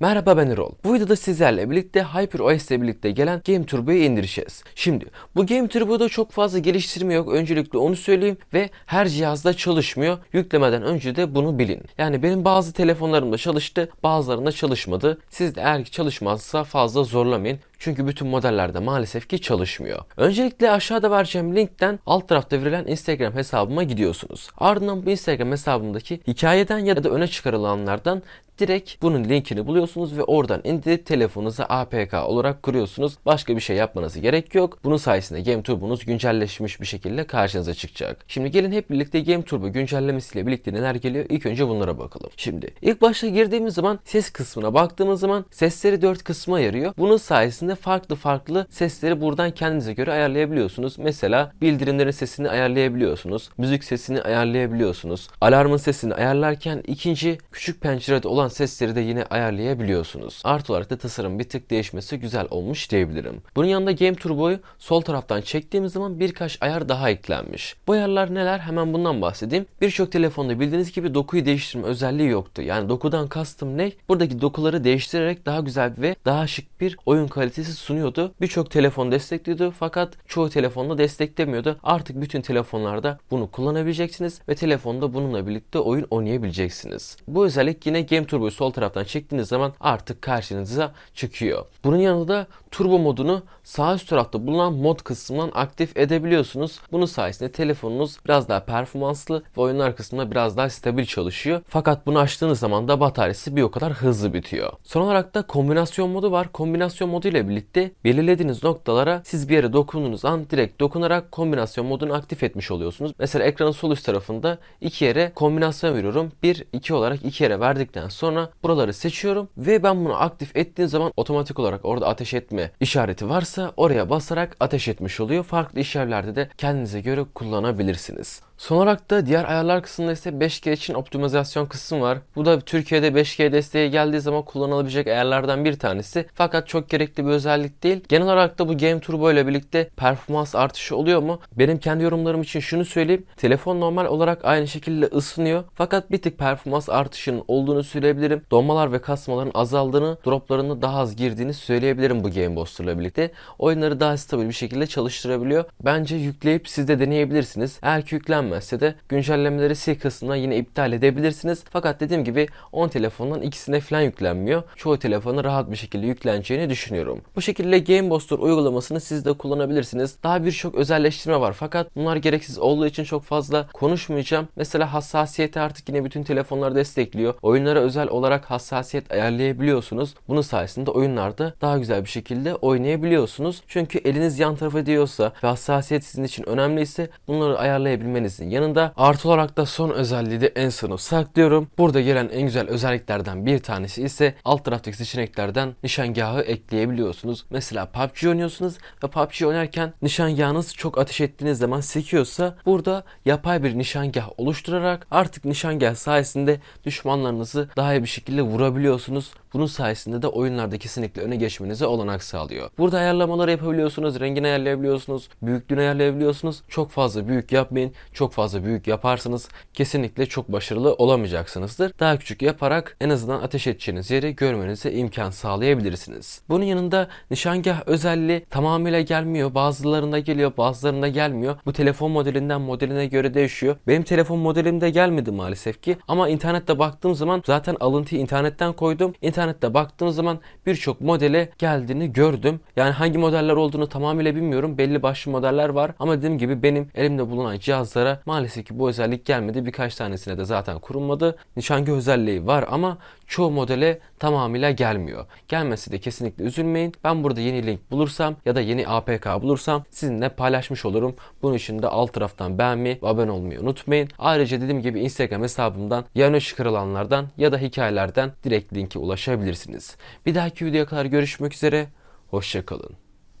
Merhaba ben Erol. Bu videoda sizlerle birlikte HyperOS ile birlikte gelen Game Turbo'yu indireceğiz. Şimdi bu Game Turbo'da çok fazla geliştirme yok. Öncelikle onu söyleyeyim ve her cihazda çalışmıyor. Yüklemeden önce de bunu bilin. Yani benim bazı telefonlarımda çalıştı, bazılarında çalışmadı. Siz de eğer ki çalışmazsa fazla zorlamayın. Çünkü bütün modellerde maalesef ki çalışmıyor. Öncelikle aşağıda vereceğim linkten alt tarafta verilen Instagram hesabıma gidiyorsunuz. Ardından bu Instagram hesabımdaki hikayeden ya da öne çıkarılanlardan direkt bunun linkini buluyorsunuz ve oradan indirip telefonunuza APK olarak kuruyorsunuz. Başka bir şey yapmanıza gerek yok. Bunun sayesinde Game Turbo'nuz güncelleşmiş bir şekilde karşınıza çıkacak. Şimdi gelin hep birlikte Game Turbo güncellemesiyle birlikte neler geliyor İlk önce bunlara bakalım. Şimdi ilk başta girdiğimiz zaman ses kısmına baktığımız zaman sesleri 4 kısma ayırıyor. Bunun sayesinde farklı farklı sesleri buradan kendinize göre ayarlayabiliyorsunuz. Mesela bildirimlerin sesini ayarlayabiliyorsunuz. Müzik sesini ayarlayabiliyorsunuz. Alarmın sesini ayarlarken ikinci küçük pencerede olan sesleri de yine ayarlayabiliyorsunuz. Artı olarak da tasarım bir tık değişmesi güzel olmuş diyebilirim. Bunun yanında Game Turbo'yu sol taraftan çektiğimiz zaman birkaç ayar daha eklenmiş. Bu ayarlar neler? Hemen bundan bahsedeyim. Birçok telefonda bildiğiniz gibi dokuyu değiştirme özelliği yoktu. Yani dokudan kastım ne? Buradaki dokuları değiştirerek daha güzel ve daha şık bir oyun kalitesi sunuyordu. Birçok telefon destekliyordu fakat çoğu telefonda desteklemiyordu. Artık bütün telefonlarda bunu kullanabileceksiniz ve telefonda bununla birlikte oyun oynayabileceksiniz. Bu özellik yine Game Turbo'yu sol taraftan çektiğiniz zaman artık karşınıza çıkıyor. Bunun yanında da turbo modunu sağ üst tarafta bulunan mod kısmından aktif edebiliyorsunuz. Bunun sayesinde telefonunuz biraz daha performanslı ve oyunlar kısmında biraz daha stabil çalışıyor. Fakat bunu açtığınız zaman da bataryası bir o kadar hızlı bitiyor. Son olarak da kombinasyon modu var. Kombinasyon modu ile birlikte belirlediğiniz noktalara siz bir yere dokunduğunuz an direkt dokunarak kombinasyon modunu aktif etmiş oluyorsunuz. Mesela ekranın sol üst tarafında iki yere kombinasyon veriyorum. 1, 2 olarak iki yere verdikten sonra buraları seçiyorum ve ben bunu aktif ettiğim zaman otomatik olarak orada ateş etme işareti varsa oraya basarak ateş etmiş oluyor. Farklı işlevlerde de kendinize göre kullanabilirsiniz. Son olarak da diğer ayarlar kısmında ise 5G için optimizasyon kısmı var. Bu da Türkiye'de 5G desteği geldiği zaman kullanılabilecek ayarlardan bir tanesi. Fakat çok gerekli bir özellik değil. Genel olarak da bu Game Turbo ile birlikte performans artışı oluyor mu? Benim kendi yorumlarım için şunu söyleyeyim. Telefon normal olarak aynı şekilde ısınıyor. Fakat bir tık performans artışının olduğunu söyleyebilirim. Donmalar ve kasmaların azaldığını, droplarını daha az girdiğini söyleyebilirim bu Game Booster ile birlikte. Oyunları daha stabil bir şekilde çalıştırabiliyor. Bence yükleyip siz de deneyebilirsiniz. Eğer ki yüklen yüklenmezse de güncellemeleri sil kısmına yine iptal edebilirsiniz. Fakat dediğim gibi 10 telefondan ikisine falan yüklenmiyor. Çoğu telefona rahat bir şekilde yükleneceğini düşünüyorum. Bu şekilde Game Booster uygulamasını siz de kullanabilirsiniz. Daha birçok özelleştirme var fakat bunlar gereksiz olduğu için çok fazla konuşmayacağım. Mesela hassasiyeti artık yine bütün telefonlar destekliyor. Oyunlara özel olarak hassasiyet ayarlayabiliyorsunuz. Bunun sayesinde oyunlarda daha güzel bir şekilde oynayabiliyorsunuz. Çünkü eliniz yan tarafa değiyorsa ve hassasiyet sizin için önemliyse bunları ayarlayabilmeniz özelliğinizin yanında artı olarak da son özelliği de en sona saklıyorum. Burada gelen en güzel özelliklerden bir tanesi ise alt taraftaki seçeneklerden nişangahı ekleyebiliyorsunuz. Mesela PUBG oynuyorsunuz ve PUBG oynarken nişangahınız çok ateş ettiğiniz zaman sekiyorsa burada yapay bir nişangah oluşturarak artık nişangah sayesinde düşmanlarınızı daha iyi bir şekilde vurabiliyorsunuz. Bunun sayesinde de oyunlarda kesinlikle öne geçmenize olanak sağlıyor. Burada ayarlamalar yapabiliyorsunuz, rengini ayarlayabiliyorsunuz, büyüklüğünü ayarlayabiliyorsunuz. Çok fazla büyük yapmayın. Çok fazla büyük yaparsanız kesinlikle çok başarılı olamayacaksınızdır. Daha küçük yaparak en azından ateş edeceğiniz yeri görmenize imkan sağlayabilirsiniz. Bunun yanında nişangah özelliği tamamıyla gelmiyor. Bazılarında geliyor, bazılarında gelmiyor. Bu telefon modelinden modeline göre değişiyor. Benim telefon modelimde gelmedi maalesef ki. Ama internette baktığım zaman zaten alıntıyı internetten koydum. İnternette baktığım zaman birçok modele geldiğini gördüm. Yani hangi modeller olduğunu tamamıyla bilmiyorum. Belli başlı modeller var. Ama dediğim gibi benim elimde bulunan cihazlara maalesef ki bu özellik gelmedi. Birkaç tanesine de zaten kurulmadı. Nişangah özelliği var ama çoğu modele tamamıyla gelmiyor. Gelmesi de kesinlikle üzülmeyin. Ben burada yeni link bulursam ya da yeni APK bulursam sizinle paylaşmış olurum. Bunun için de alt taraftan beğenmeyi ve abone olmayı unutmayın. Ayrıca dediğim gibi Instagram hesabımdan ya öne çıkarılanlardan ya da hikayelerden direkt linki ulaşabilirsiniz. Bir dahaki videoya kadar görüşmek üzere. Hoşçakalın.